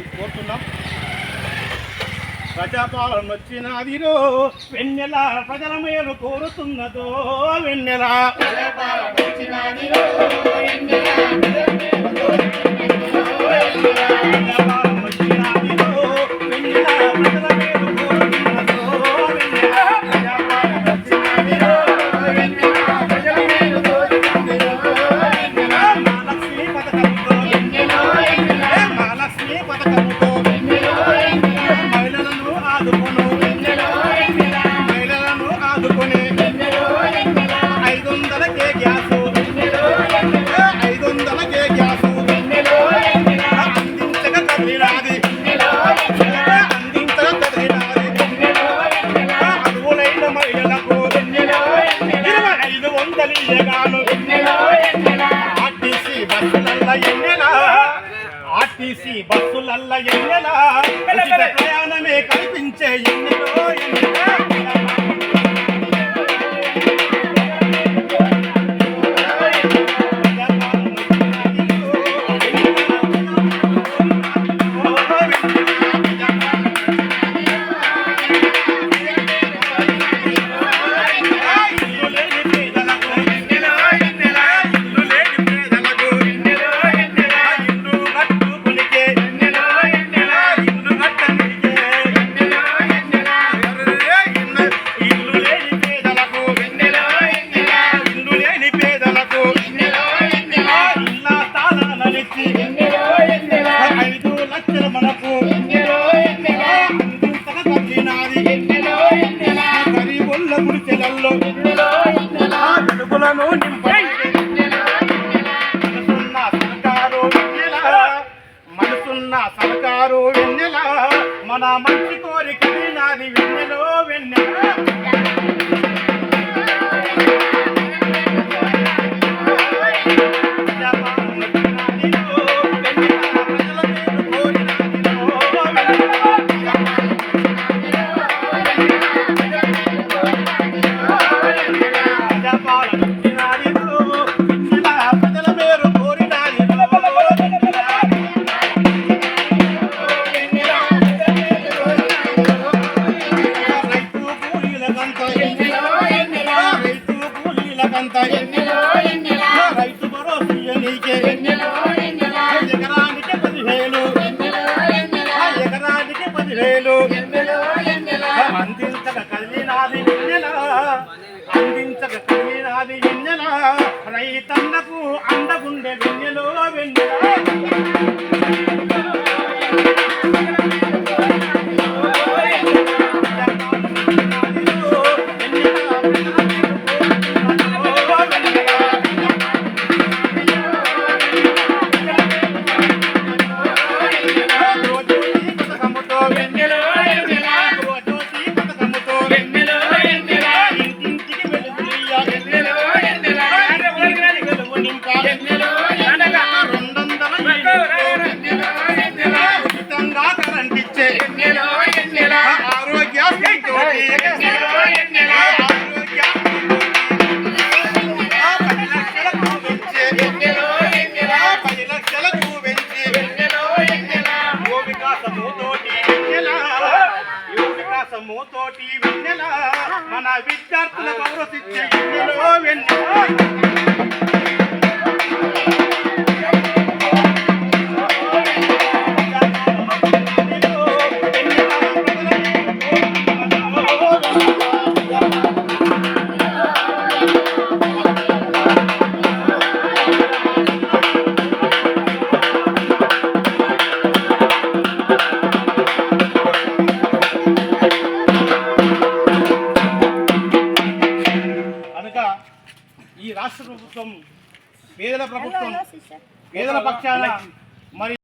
కోరుతున్నాం. ప్రజాపాలన వచ్చినదిరో వెన్నెల ప్రజల మేలు కోరుతున్నదో వెన్నెల. ప్రజాపాలన ఆర్టీసీ బస్సులల్ల ఎన్నెలా? ప్రయాణమే కల్పించే ఎన్నెలో ఎన్నెలా? సహకారు వెన్నెల. మన మంచి కోరిక నాది వెన్నెలో వెన్నెల. Santa. విలాసము తోటి వెన్నెల. మన విద్యార్థుల గౌరవించే వెన్నెల. ఈ రాష్ట్ర ప్రభుత్వం పేదల ప్రభుత్వం పేదల పక్షాల మరి